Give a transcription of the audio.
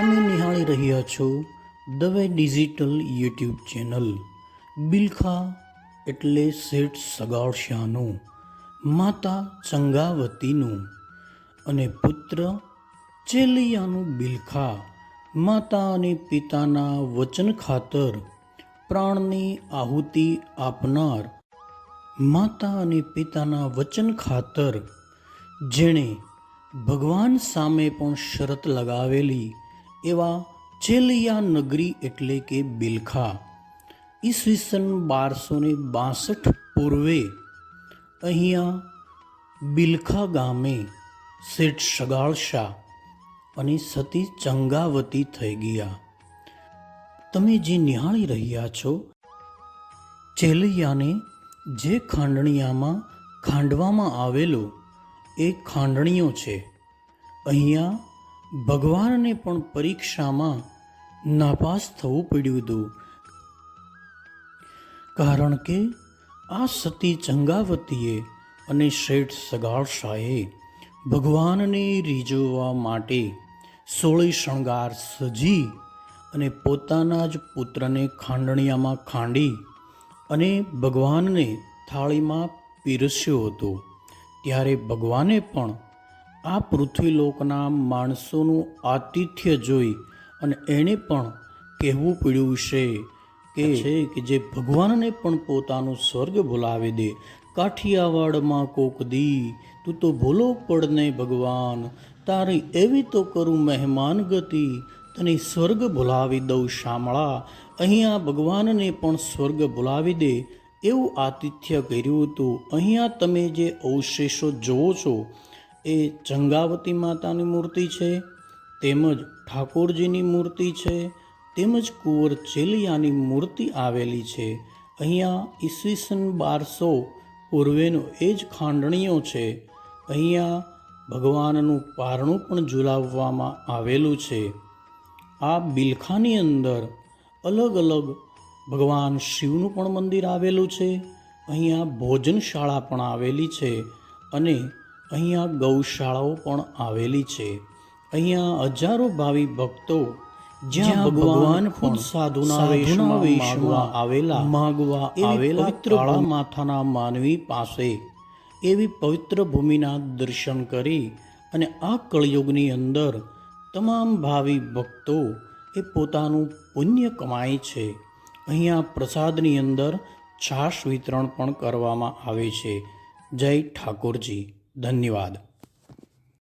તમે નિહાળી રહ્યા છો Dave digital YouTube channel. Bilkha એટલે શેઠ સગાળશાનું માતા ચંગાવતીનું અને પુત્ર ચેલિયાનું બિલખા, માતા અને પિતાના વચન ખાતર પ્રાણની આહુતિ આપનાર, માતા અને પિતાના વચન ખાતર જેણે ભગવાન સામે પણ શરત લગાવેલી એવા ચેલિયા નગરી એટલે કે બિલખા. ઈસવીસન બારસો ને બાસઠ પૂર્વે અહીંયા બિલખા ગામે શેઠ સગાળશા અને સતી ચંગાવતી થઈ ગયા. તમે જે નિહાળી રહ્યા છો, ચેલૈયાને જે ખાંડણિયામાં ખાંડવામાં આવેલો એ ખાંડણીઓ છે. અહીંયા ભગવાનને પણ પરીક્ષામાં નાપાસ થવું પડ્યું હતું. કારણ કે આ સતી ચંગાવતીએ અને શેઠ સગાળશાએ ભગવાનને રીઝવવા માટે સોળે શણગાર સજી અને પોતાના જ પુત્રને ખાંડણિયામાં ખાંડી અને ભગવાનને થાળીમાં પીરસ્યો હતો. ત્યારે ભગવાને પણ આ પૃથ્વીલોકના માણસોનું આતિથ્ય જોઈ અને એણે પણ કહેવું પડ્યું છે કે છે કે જે ભગવાનને પણ પોતાનું સ્વર્ગ ભૂલાવી દે કાઠિયાવાડમાં કોક દી તું તો ભૂલો પડને ભગવાન તારી એવી તો કરું મહેમાન ગતિ તને સ્વર્ગ ભૂલાવી દઉં શામળા અહીંયા ભગવાનને પણ સ્વર્ગ ભૂલાવી દે એવું આતિથ્ય કર્યું હતું. અહીંયા તમે જે અવશેષો જોવો છો એ ચંગાવતી માતાની મૂર્તિ છે, તેમજ ઠાકોરજીની મૂર્તિ છે, તેમજ કુંવર ચેલિયાની મૂર્તિ આવેલી છે. અહીંયા ઈસવીસન બારસો પૂર્વેનો એ જ ખાંડણીઓ છે. અહીંયા ભગવાનનું પારણું પણ ઝુલાવવામાં આવેલું છે. આ બિલખાની અંદર અલગ અલગ ભગવાન શિવનું પણ મંદિર આવેલું છે. અહીંયા ભોજનશાળા પણ આવેલી છે અને અહીંયા ગૌશાળાઓ પણ આવેલી છે. અહીંયા હજારો ભાવિ ભક્તો જ્યાં ભગવાન ખુદ સાધુના વેશમાં આવેલા માગવા આવેલા કાળા માથાના માનવી પાસે એવી પવિત્ર ભૂમિના દર્શન કરી અને આ કળયુગની અંદર તમામ ભાવિ ભક્તો એ પોતાનું પુણ્ય કમાય છે. અહીંયા પ્રસાદની અંદર છાશ વિતરણ પણ કરવામાં આવે છે. જય ઠાકોરજી. ધન્યવાદ